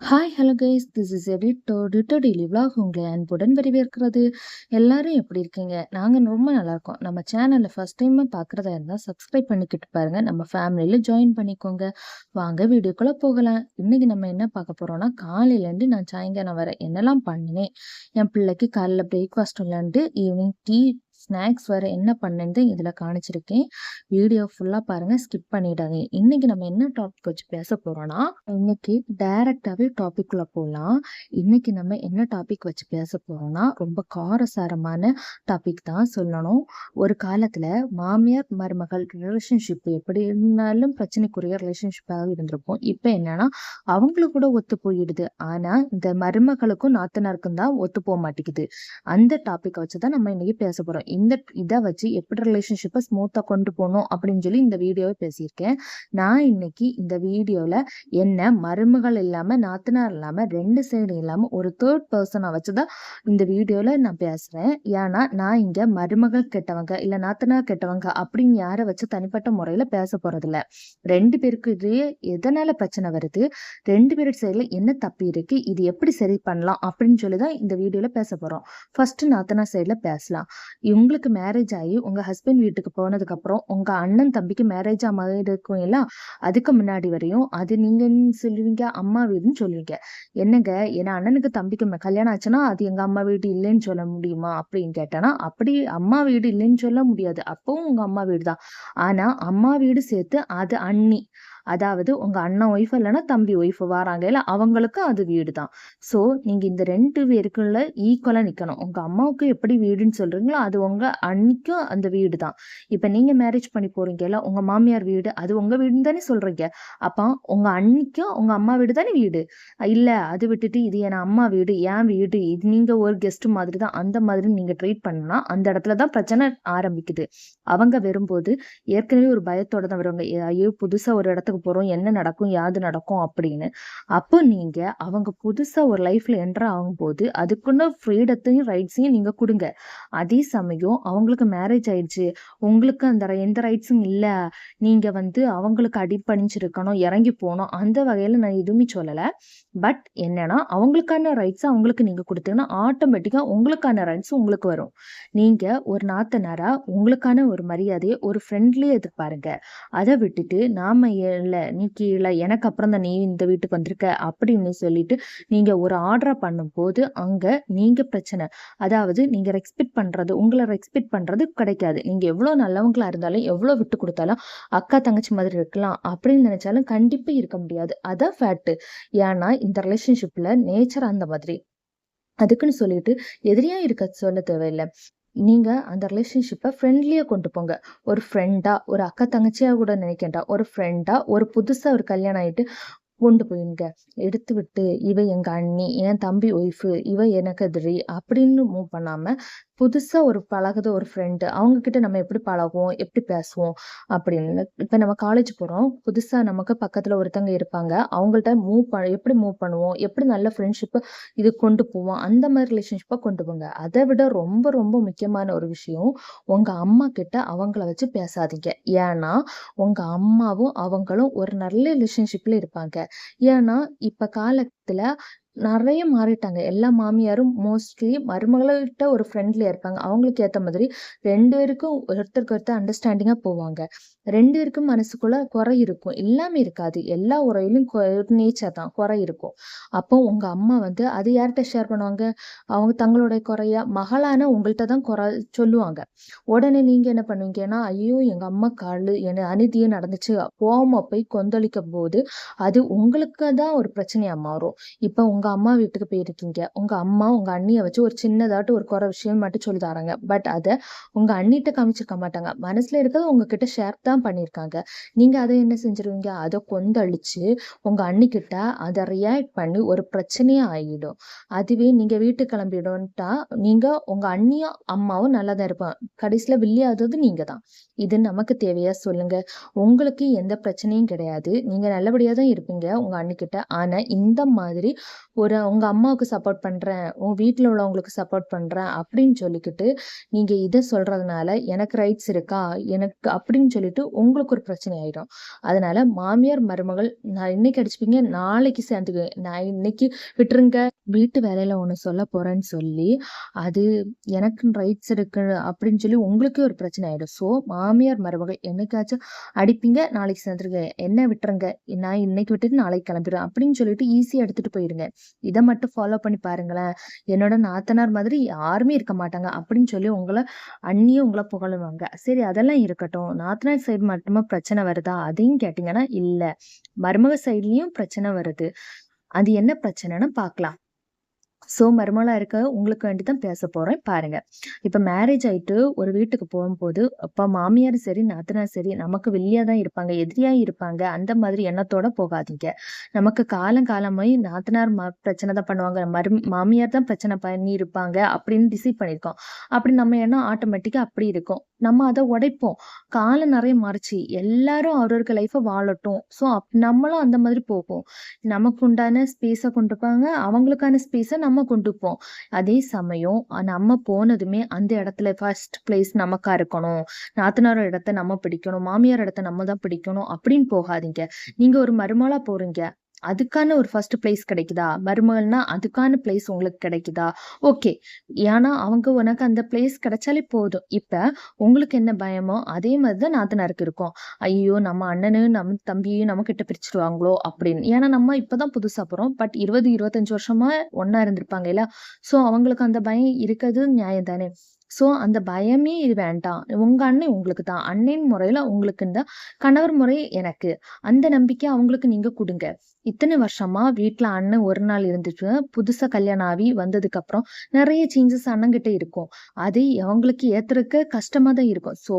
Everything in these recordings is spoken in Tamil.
Hi hello guys this is எடிட்டோ டிட்டோ டெய்லி vlog. உங்களை அன்புடன் வரவேற்கிறது. எல்லாரும் எப்படி இருக்கீங்க? நாங்கள் ரொம்ப நல்லாயிருக்கோம் நம்ம சேனலில் ஃபஸ்ட் டைம் பார்க்குறதா இருந்தால் சப்ஸ்கிரைப் பண்ணிக்கிட்டு பாருங்கள் நம்ம ஃபேமிலியில் ஜாயின் பண்ணிக்கோங்க. வாங்க வீடியோக்குள்ளே போகலாம். இன்றைக்கி நம்ம என்ன பார்க்க போகிறோம்னா காலையிலேருந்து நான் சாயங்காலம் வரேன் என்னெல்லாம் பண்ணினேன். என் பிள்ளைக்கு காலைல பிரேக்ஃபாஸ்ட் விளாண்டு ஈவினிங் டீ ஸ்நாக்ஸ் வேறு என்ன பண்ணேன்னு இதில் காணிச்சிருக்கேன். வீடியோ ஃபுல்லாக பாருங்கள் ஸ்கிப் பண்ணிடாங்க இன்றைக்கி நம்ம என்ன டாபிக் வச்சு பேச போகிறோன்னா இன்னைக்கு டைரெக்டாகவே டாபிக்குள்ளே போகலாம் இன்றைக்கி நம்ம என்ன டாபிக் வச்சு பேச போகிறோன்னா ரொம்ப காரசாரமான டாபிக் தான் சொல்லணும். ஒரு காலத்தில் மாமியார் மருமகள் ரிலேஷன்ஷிப் எப்படி இருந்தாலும் பிரச்சனைக்குரிய ரிலேஷன்ஷிப்பாக இருந்திருப்போம். இப்போ என்னன்னா அவங்களுக்கு கூட ஒத்து போயிடுது. ஆனால் இந்த மருமகளுக்கும் நாத்தனாருக்கும் தான் ஒத்து போக மாட்டேங்குது. அந்த டாப்பிக்கை வச்சு தான் நம்ம இன்றைக்கி பேச போகிறோம் இந்த இதை வச்சு எப்படி ரிலேஷன்ஷிப்பை ஸ்மூத்தாக கொண்டு போகணும் அப்படின்னு சொல்லி இந்த வீடியோவை பேசியிருக்கேன். நான் இன்னைக்கு இந்த வீடியோவில் என்ன மருமகள் இல்லாமல் நாத்தனார் இல்லாமல் ரெண்டு சைடு இல்லாமல் ஒரு தேர்ட் பர்சனை வச்சு தான் இந்த வீடியோவில் நான் பேசுகிறேன் ஏன்னா நான் இங்கே மருமகள் கெட்டவங்க இல்லை நாத்தனார் கெட்டவங்க அப்படின்னு யாரை வச்சு தனிப்பட்ட முறையில் பேச போகிறதில்ல ரெண்டு பேருக்கு இதே எதனால் பிரச்சனை வருது? ரெண்டு பேர் சைடில் என்ன தப்பு இருக்குது இது எப்படி சரி பண்ணலாம் அப்படின்னு சொல்லி தான் இந்த வீடியோவில் பேச போகிறோம் ஃபஸ்ட்டு நாத்தனார் சைடில் பேசலாம். உங்களுக்கு மேரேஜ் ஆகி உங்கள் ஹஸ்பண்ட் வீட்டுக்கு போனதுக்கப்புறம் உங்கள் அண்ணன் தம்பிக்கு மேரேஜ் இருக்கும் எல்லாம் அதுக்கு முன்னாடி வரையும் அது நீங்க சொல்லுவீங்க அம்மா வீடுன்னு சொல்லுவீங்க. என்னங்க? என் அண்ணனுக்கு தம்பிக்கு கல்யாணம் ஆச்சுன்னா அது எங்கள் அம்மா வீடு இல்லைன்னு சொல்ல முடியுமா? அப்படின்னு கேட்டேன்னா அப்படி அம்மா வீடு இல்லைன்னு சொல்ல முடியாது. அப்பவும் உங்கள் அம்மா வீடு தான் ஆனால் அம்மா வீடு சேர்த்து அது அண்ணி. அதாவது உங்கள் அண்ணன் ஒய்ஃப் இல்லைன்னா தம்பி ஒய்ஃப் வராங்க. இல்லை அவங்களுக்கும் அது வீடு தான் ஸோ நீங்கள் இந்த ரெண்டு பேருக்குள்ள ஈக்குவலாக நிற்கணும் உங்கள் அம்மாவுக்கு எப்படி வீடுன்னு சொல்கிறீங்களோ அது உங்கள் அன்னைக்கும் அந்த வீடு தான் இப்போ நீங்கள் மேரேஜ் பண்ணி போகிறீங்கல்ல உங்கள் மாமியார் வீடு அது உங்கள் வீடுன்னு தானே சொல்கிறீங்க அப்போ உங்கள் அன்னைக்கும் உங்கள் அம்மா வீடு தானே வீடு? இல்லை அது விட்டுட்டு இது என் அம்மா வீடு என் வீடு இது நீங்கள் ஒரு கெஸ்ட் மாதிரி தான் அந்த மாதிரி நீங்கள் ட்ரீட் பண்ணலாம் அந்த இடத்துல தான் பிரச்சனை ஆரம்பிக்குது. அவங்க வரும்போது ஏற்கனவே ஒரு பயத்தோட தான் வருவாங்க. ஐயோ புதுசாக ஒரு இடத்துக்கு போகிறோம் என்ன நடக்கும் யாது நடக்கும் அப்படின்னு. அப்போ நீங்கள் அவங்க புதுசாக ஒரு லைஃப்பில் என்டர் ஆகும்போது அதுக்குன்னு ஃப்ரீடத்தையும் ரைட்ஸையும் நீங்கள் கொடுங்க. அதே சமயம் அவங்களுக்கு மேரேஜ் ஆயிடுச்சு. உங்களுக்கு அந்த எந்த ரைட்ஸும் இல்லை. நீங்கள் வந்து அவங்களுக்கு அடிப்பணிஞ்சிருக்கணும் இறங்கி போகணும். அந்த வகையில் நான் எதுவுமே சொல்லலை. பட் என்னன்னா அவங்களுக்கான ரைட்ஸ் அவங்களுக்கு நீங்கள் கொடுத்தீங்கன்னா ஆட்டோமேட்டிக்காக உங்களுக்கான ரைட்ஸ் உங்களுக்கு வரும். நீங்கள் ஒரு நாத்தனாரா உங்களுக்கான ஒரு மரியாதையை ஒரு ஃப்ரெண்ட்லியே எதிர்பாருங்க. அதை விட்டுட்டு நாம பண்ணல நீ கீழே எனக்கு அப்புறம் தான் நீ இந்த வீட்டுக்கு வந்திருக்க அப்படின்னு சொல்லிட்டு நீங்க ஒரு ஆர்டரை பண்ணும்போது அங்க நீங்க பிரச்சனை. அதாவது நீங்க ரெஸ்பெக்ட் பண்றது உங்களை ரெஸ்பெக்ட் பண்றது கிடைக்காது. நீங்க எவ்வளவு நல்லவங்களா இருந்தாலும் எவ்வளவு விட்டு கொடுத்தாலும் அக்கா தங்கச்சி மாதிரி இருக்கலாம். அப்படின்னு நினைச்சாலும் கண்டிப்பா இருக்க முடியாது. அதான் ஃபேக்ட் ஏன்னா இந்த ரிலேஷன்ஷிப்ல நேச்சர் அந்த மாதிரி. அதுக்குன்னு சொல்லிட்டு எதிரியா இருக்க சொல்ல தேவையில்லை. நீங்க அந்த ரிலேஷன்ஷிப்பை ஃப்ரெண்ட்லியாக கொண்டு போங்க. ஒரு ஃப்ரெண்டா ஒரு அக்கா தங்கச்சியா கூட நினைக்கண்டா ஒரு ஃப்ரெண்டாக ஒரு புதுசா ஒரு கல்யாணம் ஆயிட்டு கொண்டு போயிருங்க எடுத்து விட்டு இவ எங்க அண்ணி என் தம்பி ஒய்ஃபு இவ எனக்கு எதிரி அப்படின்னு மூவ் பண்ணாம புதுசாக ஒரு பழகுத ஒரு ஃப்ரெண்டு அவங்கக்கிட்ட நம்ம எப்படி பழகுவோம் எப்படி பேசுவோம் அப்படின்னு. இப்போ நம்ம காலேஜ் போகிறோம் புதுசாக நமக்கு பக்கத்தில் ஒருத்தங்க இருப்பாங்க. அவங்கள்ட்ட மூவ் பண்ண எப்படி மூவ் பண்ணுவோம் எப்படி நல்ல ஃப்ரெண்ட்ஷிப்பை இது கொண்டு போவோம் அந்த மாதிரி ரிலேஷன்ஷிப்பாக கொண்டு போங்க. அதை விட ரொம்ப ரொம்ப முக்கியமான ஒரு விஷயம் உங்கள் அம்மா கிட்ட அவங்கள வச்சு பேசாதீங்க. ஏன்னா உங்கள் அம்மாவும் அவங்களும் ஒரு நல்ல ரிலேஷன்ஷிப்பில் இருப்பாங்க. ஏன்னா இப்போ கால காலத்துல நிறைய மாறிட்டாங்க. எல்லா மாமியாரும் மோஸ்ட்லி மருமகள்கிட்ட ஒரு ஃப்ரெண்ட்லியா இருப்பாங்க. அவங்களுக்கு ஏத்த மாதிரி ரெண்டு பேருக்கும் ஒருத்தருக்கு ஒருத்தர் அண்டர்ஸ்டாண்டிங்கா போவாங்க. ரெண்டு பேருக்கும் மனசுக்குள்ள குறை இருக்கும். எல்லாமே இருக்காது. எல்லா உரையிலும் நேச்சர் தான். குறை இருக்கும். அப்போ உங்க அம்மா வந்து அது யார்கிட்ட ஷேர் பண்ணுவாங்க? அவங்க தங்களுடைய குறைய மகளான உங்கள்கிட்ட தான் குறை சொல்லுவாங்க. உடனே நீங்க என்ன பண்ணுவீங்கன்னா ஐயோ எங்க அம்மா காலு என்ன அநீதியே நடந்துச்சு. போகாம போய் கொந்தளிக்கும் போது அது உங்களுக்கு தான் ஒரு பிரச்சனையா மாறும். இப்போ உங்க அம்மா வீட்டுக்கு போயிருக்கீங்க. உங்க அம்மா உங்க அண்ணியை வச்சு ஒரு சின்னதாட்டு ஒரு குறை விஷயம் மட்டும் சொல்லி தராங்க பட் அதை உங்க அண்ணிட்ட காமிச்சிருக்க மாட்டாங்க. மனசுல இருக்கிறது உங்ககிட்ட ஷேர் தான் பண்ணியிருக்காங்க. நீங்க அதை என்ன செஞ்சிருவீங்க? அதை கொந்தளிச்சு உங்க அண்ணிக்கிட்ட அதை ரியாக்ட் பண்ணி ஒரு பிரச்சனையா ஆகிடும் அதுவே நீங்க வீட்டுக்கு கிளம்பிடும்ட்டா நீங்க உங்க அண்ணியும் அம்மாவும் நல்லா தான் இருப்பான் கடைசியில வில்லியாதது நீங்க தான். இது நமக்கு தேவையா? சொல்லுங்க. உங்களுக்கு எந்த பிரச்சனையும் கிடையாது. நீங்க நல்லபடியா தான் இருப்பீங்க உங்க அண்ணிக்கிட்ட. ஆனா இந்த மாதிரி ஒரு உங்கள் அம்மாவுக்கு சப்போர்ட் பண்ணுறேன் உங்கள் வீட்டில் உள்ளவங்களுக்கு சப்போர்ட் பண்ணுறேன் அப்படின்னு சொல்லிக்கிட்டு நீங்கள் இதை சொல்கிறதுனால எனக்கு ரைட்ஸ் இருக்கா எனக்கு அப்படின்னு சொல்லிட்டு உங்களுக்கு ஒரு பிரச்சனை ஆகிடும் அதனால மாமியார் மருமகள் நான் இன்னைக்கு அடிச்சுப்பீங்க நாளைக்கு சேர்ந்துக்கு நான் இன்னைக்கு விட்டுருங்க. வீட்டு வேலையில் ஒன்று சொல்ல போகிறேன்னு சொல்லி அது எனக்குன்னு ரைட்ஸ் இருக்கு அப்படின்னு சொல்லி உங்களுக்கே ஒரு பிரச்சனை ஆகிடும் ஸோ மாமியார் மருமகள் என்னைக்காச்சும் அடிப்பீங்க நாளைக்கு சேர்ந்துருங்க என்ன விட்டுருங்க நான் இன்னைக்கு விட்டுட்டு நாளைக்கு கிளம்பிடுவேன் அப்படின்னு சொல்லிட்டு ஈஸியாக எடுத்துகிட்டு போயிருங்க. இதை மட்டும் ஃபாலோ பண்ணி பாருங்களேன். என்னோட நாத்தனார் மாதிரி யாருமே இருக்க மாட்டாங்க அப்படின்னு சொல்லி உங்களை அண்ணியும் உங்களை புகழுவாங்க. சரி அதெல்லாம் இருக்கட்டும். நாத்தனார் சைடு மட்டுமா பிரச்சனை வருதா? அதையும் கேட்டிங்கன்னா இல்லை. மருமக சைட்லேயும் பிரச்சனை வருது. அது என்ன பிரச்சனைன்னு பார்க்கலாம். ஸோ மருமகளா இருக்க உங்களுக்கு வேண்டி தான் பேச போகிறேன் பாருங்க. இப்போ மேரேஜ் ஆயிட்டு ஒரு வீட்டுக்கு போகும்போது அப்பா மாமியார் சரி நாத்தனார் சரி நமக்கு வெளியா தான் இருப்பாங்க எதிரியா இருப்பாங்க. அந்த மாதிரி எண்ணத்தோட போகாதீங்க. நமக்கு காலம் காலமாய் நாத்தனார் மா பிரச்சனை தான் பண்ணுவாங்க. மரு மாமியார் தான் பிரச்சனை பண்ணி இருப்பாங்க அப்படின்னு டிசைட் பண்ணியிருக்கோம் அப்படி நம்ம எண்ணம் ஆட்டோமேட்டிக்காக அப்படி இருக்கும். நம்ம அதை உடைப்போம். காலம் நிறைய மறைச்சி. எல்லாரும் அவரவருக்கு லைஃப்பை வாழட்டும். ஸோ அப் நம்மளும் அந்த மாதிரி போகும். நமக்கு உண்டான ஸ்பேஸை கொண்டுப்பாங்க அவங்களுக்கான ஸ்பேஸை நம்ம கொண்டுப்போம் அதே சமயம் நம்ம போனதுமே அந்த இடத்துல ஃபர்ஸ்ட் பிளேஸ் நமக்கா இருக்கணும். நாத்தனார் இடத்த நம்ம பிடிக்கணும். மாமியார் இடத்த நம்ம தான் பிடிக்கணும் அப்படின்னு போகாதீங்க. நீங்க ஒரு மருமலா போறீங்க. அதுக்கான ஒரு ஃபர்ஸ்ட் பிளேஸ் கிடைக்குதா? மருமகள்னா அதுக்கான பிளேஸ் உங்களுக்கு கிடைக்குதா? ஓகே ஏன்னா அவங்க உனக்கு அந்த பிளேஸ் கிடைச்சாலே போதும். இப்ப உங்களுக்கு என்ன பயமோ அதே மாதிரி தான் நாத்தனாருக்கு இருக்கும். ஐயோ நம்ம அண்ணனு நம்ம தம்பியும் நம்ம கிட்ட பிரிச்சுடுவாங்களோ அப்படின்னு. ஏன்னா நம்ம இப்பதான் புதுசா போகிறோம் பட் இருபது இருபத்தஞ்சு வருஷமா ஒன்னா இருந்திருப்பாங்க இல்ல சோ அவங்களுக்கு அந்த பயம் இருக்கிறது நியாயம் தானே ஸோ அந்த பயமே இது வேண்டாம். உங்க அண்ணன் உங்களுக்கு தான். அண்ணன் முறையில உங்களுக்கு இந்த கணவர் முறை எனக்கு. அந்த நம்பிக்கை அவங்களுக்கு நீங்க கொடுங்க. இத்தனை வருஷமா வீட்டில் அண்ணன் ஒரு நாள் இருந்துச்சு. புதுசா கல்யாணம் ஆகி வந்ததுக்கப்புறம் நிறைய சேஞ்சஸ் அண்ணங்கிட்ட இருக்கும். அது அவங்களுக்கு ஏத்துறக்க கஷ்டமா தான் இருக்கும். ஸோ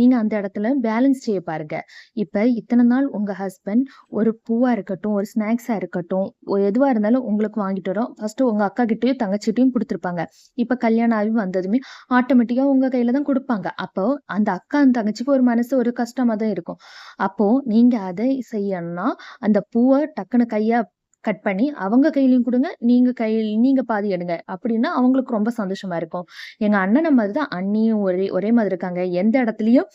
நீங்க அந்த இடத்துல பேலன்ஸ் செய்ய பாருங்க. இப்போ இத்தனை நாள் உங்க ஹஸ்பண்ட் ஒரு பூவா இருக்கட்டும் ஒரு ஸ்நாக்ஸா இருக்கட்டும் எதுவாக இருந்தாலும் உங்களுக்கு வாங்கிட்டு வரோம். ஃபர்ஸ்ட் உங்க அக்கா கிட்டேயும் தங்கச்சிட்டையும் கொடுத்துருப்பாங்க. இப்போ கல்யாணம் ஆகி வந்ததுமே ஆட்டோமேட்டிக்காக உங்கள் கையில தான் கொடுப்பாங்க. அப்போ அந்த அக்கா அந்த தங்கச்சிக்கு ஒரு மனசு ஒரு கஷ்டமாக தான் இருக்கும். அப்போ நீங்க அதை செய்யணும்னா அந்த பூவை டக்குன்னு கையா கட் பண்ணி அவங்க கையிலையும் கொடுங்க நீங்க கையில் நீங்க பாதி எடுங்க. அப்படின்னா அவங்களுக்கு ரொம்ப சந்தோஷமா இருக்கும். எங்க அண்ணனை மாதிரி தான் அண்ணியும் ஒரே ஒரே மாதிரி இருக்காங்க. எந்த இடத்துலயும்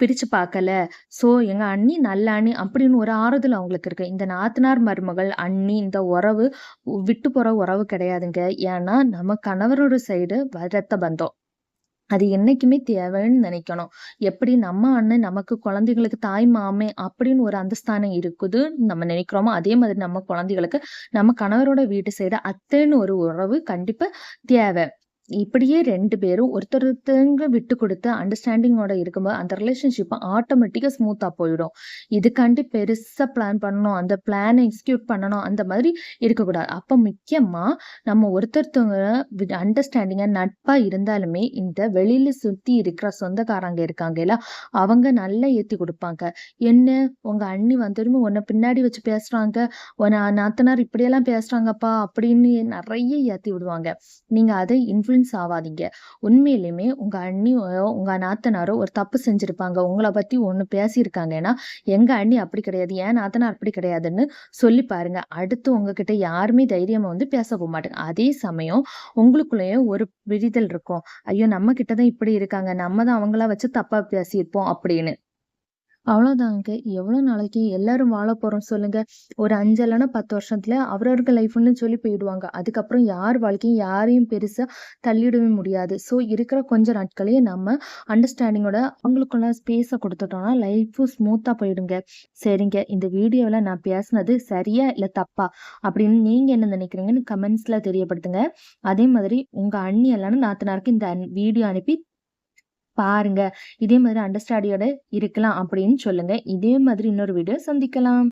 பிரிச்சு பார்க்கல. ஸோ எங்க அண்ணி நல்ல அண்ணி அப்படின்னு ஒரு ஆறுதல் அவங்களுக்கு இருக்கு. இந்த நாத்தனார் மருமகள் அண்ணி இந்த உறவு விட்டு போற உறவு கிடையாதுங்க. ஏன்னா நம்ம கணவரோட சைடு ரத்த பந்தம். அது என்னைக்குமே தேவைன்னு நினைக்கணும். எப்படி நம்ம அண்ணன் நமக்கு குழந்தைகளுக்கு தாய் மாமே அப்படின்னு ஒரு அந்தஸ்தானம் இருக்குது நம்ம நினைக்கிறோமோ அதே மாதிரி நம்ம குழந்தைகளுக்கு நம்ம கணவரோட வீட்டு சைடு அத்தைன்னு ஒரு உறவு கண்டிப்பா தேவை. இப்படியே ரெண்டு பேரும் ஒருத்தர் ஒருத்தங்க விட்டு கொடுத்து அண்டர்ஸ்டாண்டிங்கோட இருக்கும்போது அந்த ரிலேஷன்ஷிப் ஆட்டோமேட்டிக்கா ஸ்மூத்தா போயிடும். இதுக்காண்டி பெருசா பிளான் பண்ணணும் அந்த பிளானை எக்ஸிக்யூட் பண்ணணும் அந்த மாதிரி இருக்கக்கூடாது. அப்ப முக்கியமா நம்ம ஒருத்தருத்தவங்க அண்டர்ஸ்டாண்டிங்க நட்பா இருந்தாலுமே இந்த வெளியில சுத்தி இருக்கிற சொந்தக்காரங்க இருக்காங்க இல்ல அவங்க நல்லா ஏத்தி கொடுப்பாங்க. என்ன? உங்க அண்ணி வந்துருமே உன்னை பின்னாடி வச்சு பேசுறாங்க? உன நாத்தனார் இப்படியெல்லாம் பேசுறாங்கப்பா அப்படின்னு நிறைய ஏத்தி விடுவாங்க. நீங்க அதை இன்ஃபுளுன்ஸ் இன்ஃப்ளூயன்ஸ் ஆகாதீங்க உண்மையிலுமே உங்க அண்ணியோ உங்க நாத்தனாரோ ஒரு தப்பு செஞ்சுருப்பாங்க. உங்களை பத்தி பேசியிருக்காங்க. பேசியிருக்காங்கன்னா எங்க அண்ணி அப்படி கிடையாது ஏன் நாத்தனார் அப்படி கிடையாதுன்னு சொல்லி பாருங்க. அடுத்து உங்ககிட்ட யாருமே தைரியமாக வந்து பேச போக மாட்டாங்க. அதே சமயம் உங்களுக்குள்ளேயும் ஒரு விரிதல் இருக்கும். ஐயோ நம்ம கிட்டதான் இப்படி இருக்காங்க. நம்ம தான் அவங்கள வச்சு தப்பாக பேசியிருப்போம் அப்படின்னு. அவ்வளோதாங்க. எவ்வளோ நாளைக்கு எல்லாரும் வாழ போகிறோம் சொல்லுங்க. ஒரு அஞ்சு இல்லன்னா பத்து வருஷத்துல அவரவருக்கு லைஃப்னு சொல்லி போயிடுவாங்க. அதுக்கப்புறம் யார் வாழ்க்கையும் யாரையும் பெருசாக தள்ளிடவே முடியாது. ஸோ இருக்கிற கொஞ்ச நாட்களே நம்ம அண்டர்ஸ்டாண்டிங்கோட அவங்களுக்குள்ள ஸ்பேஸை கொடுத்துட்டோம்னா லைஃப்பும் ஸ்மூத்தாக போயிடுங்க. சரிங்க. இந்த வீடியோவில் நான் பேசினது சரியா இல்லை தப்பா? அப்படின்னு நீங்கள் என்ன நினைக்கிறீங்கன்னு கமெண்ட்ஸில் தெரியப்படுத்துங்க. அதே மாதிரி உங்கள் அண்ணி இல்லன்னா நாத்தனாருக்கு இந்த வீடியோ அனுப்பி பாருங்க. இதே மாதிரி அண்டர்ஸ்டாடியோட இருக்கலாம் அப்படின்னு சொல்லுங்க. இதே மாதிரி இன்னொரு வீடியோ சந்திக்கலாம்.